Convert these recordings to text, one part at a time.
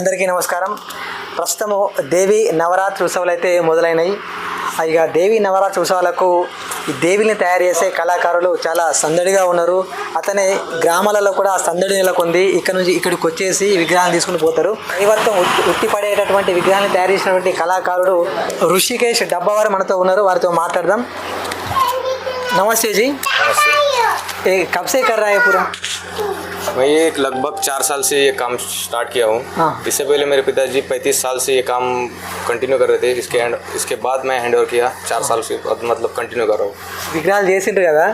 అందరికీ నమస్కారం. ప్రస్తుతము దేవి నవరాత్రి ఉత్సవాలు అయితే మొదలైనవి ఇక దేవి నవరాత్రి ఉత్సవాలకు ఈ దేవిని తయారు చేసే కళాకారులు చాలా సందడిగా ఉన్నారు. అతనే గ్రామాలలో కూడా సందడి నెలకొంది. ఇక్కడ నుంచి ఇక్కడికి వచ్చేసి ఈ విగ్రహాన్ని తీసుకుని పోతారు. దైవత్వం ఉట్టి- ఉట్టిపడేటటువంటి విగ్రహాన్ని తయారు చేసినటువంటి కళాకారుడు ఋషికేష్ డబ్బవారు మనతో ఉన్నారు. వారితో మాట్లాడదాం. నమస్తే జీ. ఏ కబ్ సే కర్ రా హై పూరా मैं ये लगभग चार साल से ये काम स्टार्ट किया हूँ हाँ। इससे पहले मेरे पिताजी पैंतीस साल से ये काम कंटिन्यू कर रहे थे इसके हैंड इसके बाद मैं हैंड ओवर किया चार साल से अब मतलब कंटिन्यू कर रहा हूँ విగ్రహాలు చేసిండ్రు కదా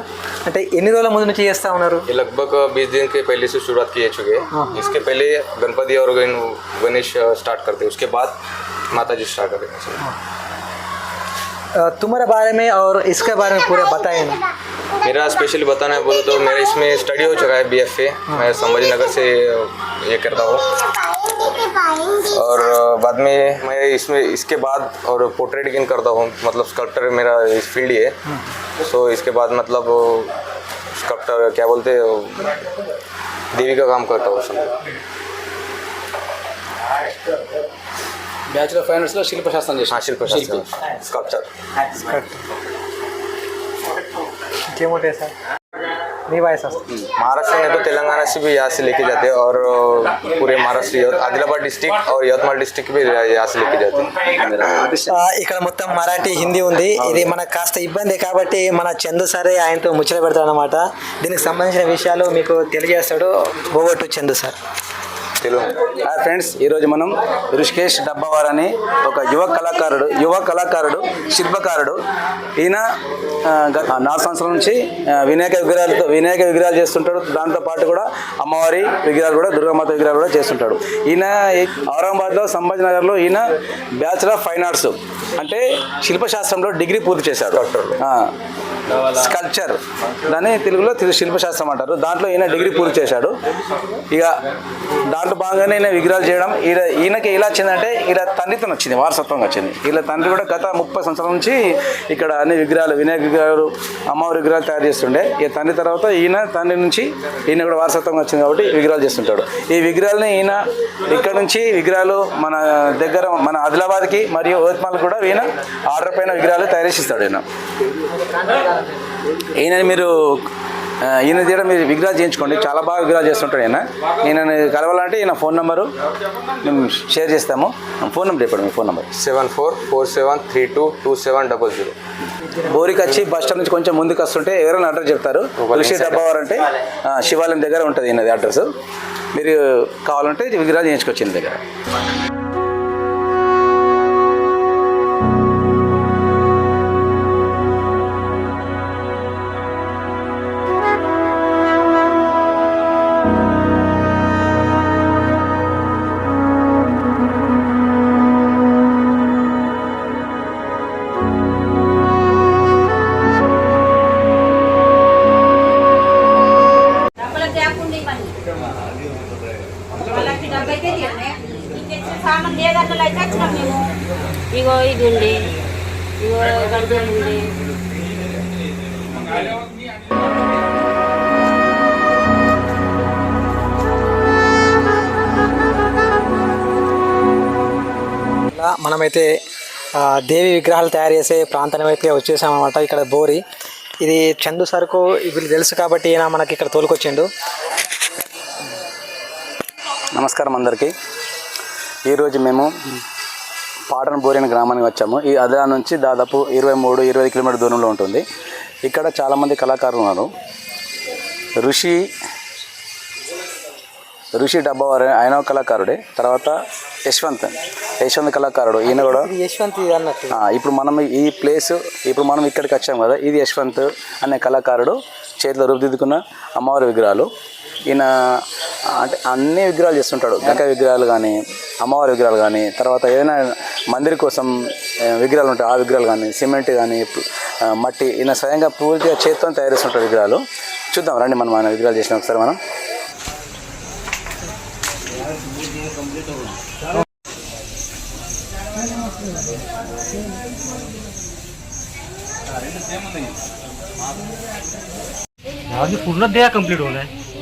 అంటే ఎన్ని రోజుల ముందు నుంచి చేస్తా ఉన్నారు ये लगभग बीस दिन के पहले से शुरुआत किए चुके हाँ। हैं इसके पहले गणपति और गण- गणेश स्टार्ट करते हैं उसके बाद माता जी स्टार्ट करते हैं अ, तुम्हारे बारे में और इसके बारे में पूरा बताए। ना मेरा स्पेशली बताना है, बोलो तो मेरा इसमें स्टडी हो चुका है बी एफ़ ए मैं संभाजी नगर से ये करता हूँ। और बाद में मैं इसमें, इसके बाद और पोर्ट्रेट गेन करता हूँ। मतलब स्कल्प्टर मेरा इस फ़ील्ड ही है। सो इसके बाद मतलब स्कल्प्टर क्या बोलते देवी का काम करता हूँ బ్యాచులర్ ఫైనాన్స్లో శిల్పశాస్త్రం చేసిన हाँ शिल्प स्कल्प्चर ఇంకేముంటాయి సార్ మీ వాయిస్ వస్తుంది महाराष्ट्र में तो तेलंगाना से भी यहाँ से लेके जाते हैं और पूरे महाराष्ट्र यवत- आदिलाबाद डिस्ट्रिक्ट और यवतमाल डिस्ट्रिक्ट भी यहाँ से लेके जाते हैं ఆ, ఇక్కడ మొత్తం మరాఠీ హిందీ ఉంది ఇది మనకు కాస్త ఇబ్బంది కాబట్టి మన చందు సారే ఆయనతో ముచ్చట పెడతాడు అనమాట దీనికి సంబంధించిన విషయాలు మీకు తెలియజేస్తాడు over Chandu sir Telugu hi friends ఈరోజు మనం ఋషికేష్ డబ్బవార్ అని ఒక యువ కళాకారుడు యువ కళాకారుడు శిల్పకారుడు. ఈయన నాలుగు సంవత్సరాల నుంచి వినాయక విగ్రహాలతో వినాయక విగ్రహాలు చేస్తుంటాడు. దాంతో పాటు కూడా అమ్మవారి విగ్రహాలు కూడా దుర్గామాత విగ్రహాలు కూడా చేస్తుంటాడు. ఈయన ఔరంగాబాద్లో సంభాజీ నగర్లో ఈయన బ్యాచులర్ ఆఫ్ ఫైన్ ఆర్ట్స్ అంటే శిల్పశాస్త్రంలో డిగ్రీ పూర్తి చేశాడు. ఆ, స్కల్ప్చర్. దాన్ని తెలుగులో తెలు- శిల్పశాస్త్రం అంటారు. దాంట్లో ఈయన డిగ్రీ పూర్తి చేశాడు. ఇక దాంట్లో భాగంగానే ఈయన విగ్రహాలు చేయడం ఈయన ఈయనకి ఎలా వచ్చిందంటే ఇలా తండ్రితో వచ్చింది వారసత్వంగా వచ్చింది. వీళ్ళ తండ్రి కూడా గత ముప్పై సంవత్సరాల నుంచి ఇక్కడ అన్ని విగ్రహాలు వినాయక విగ్రహాలు అమ్మవారి విగ్రహాలు తయారు చేస్తుండే. ఈ తండ్రి తర్వాత ఈయన తండ్రి నుంచి ఈయన కూడా వారసత్వంగా వచ్చింది కాబట్టి విగ్రహాలు చేస్తుంటాడు. ఈ విగ్రహాలని ఈయన ఇక్కడ నుంచి విగ్రహాలు మన దగ్గర మన ఆదిలాబాద్కి మరియు ఓత్మాల్ కూడా ఈయన ఆర్డర్ పైన విగ్రహాలు తయారు చేసిస్తాడు ఈయన. ఈయన మీరు ఈయన దగ్గర మీరు విగ్రహాలు చేయించుకోండి. చాలా బాగా విగ్రహాలు చేస్తుంటాడు ఈయన. ఈయన కలవాలంటే ఈయన ఫోన్ నెంబరు మేము షేర్ చేస్తాము. ఫోన్ నెంబర్ చెప్పండి మీ phone number. Seven four four seven three two two seven double zero. బోరికి వచ్చి బస్ స్టాండ్ నుంచి కొంచెం ముందుకు వస్తుంటే ఎవరైనా అడ్రస్ చెప్తారు. తులసి డబ్బావారు అంటే శివాలయం దగ్గర ఉంటుంది ఈయనది అడ్రస్. మీరు కావాలంటే విగ్రహాలు చేయించుకోవచ్చు ఈయన దగ్గర. ఇగో ఇది ఉంది ఇగో గంటలు ఉంది ఇలా మనమైతే ఆ, దేవి విగ్రహాలు తయారు చేసే ప్రాంతం అయితే వచ్చేసామన్నమాట ఇక్కడ బోరి. ఇది చందు సరుకు వీళ్ళు తెలుసు కాబట్టి ఈయన మనకి ఇక్కడ తోలుకొచ్చిండు. నమస్కారం అందరికీ. ఈరోజు మేము పాటన బోరి అనే గ్రామానికి వచ్చాము. ఈ అదా నుంచి దాదాపు ఇరవై మూడు ఇరవై కిలోమీటర్ దూరంలో ఉంటుంది. ఇక్కడ చాలామంది కళాకారులు ఉన్నారు. ఋషి ఋషి డబ్బావారు ఆయన కళాకారుడే. తర్వాత యశ్వంత్ యశ్వంత్ కళాకారుడు. ఈయన కూడా యశ్వంత్ అన్నట్టు. ఇప్పుడు మనం ఈ ప్లేస్ ఇప్పుడు మనం ఇక్కడికి వచ్చాం కదా ఇది యశ్వంత్ అనే కళాకారుడు. చేతిలో రూపుదిద్దుకున్న అమ్మవారి విగ్రహాలు. ఈయన అంటే అన్ని విగ్రహాలు చేస్తుంటాడు. గంక విగ్రహాలు కానీ అమ్మవారి విగ్రహాలు కానీ తర్వాత ఏదైనా మందిర్ కోసం ఆ, విగ్రహాలు ఉంటాయి ఆ విగ్రహాలు కానీ సిమెంట్ కానీ ఆ, మట్టి ఈయన స్వయంగా పూర్తిగా చేతితో తయారు చేస్తుంటాడు విగ్రహాలు చూద్దాం రండి మనం ఆయన విగ్రహాలు చేసిన ఒకసారి మనం अभी पूर्ण दिया कंप्लीट हो रहा है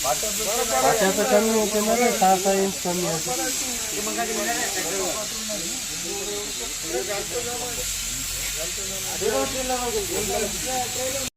वाट्याचं कमी होते ना सहा सहा इंच कमी होते ट्रेलर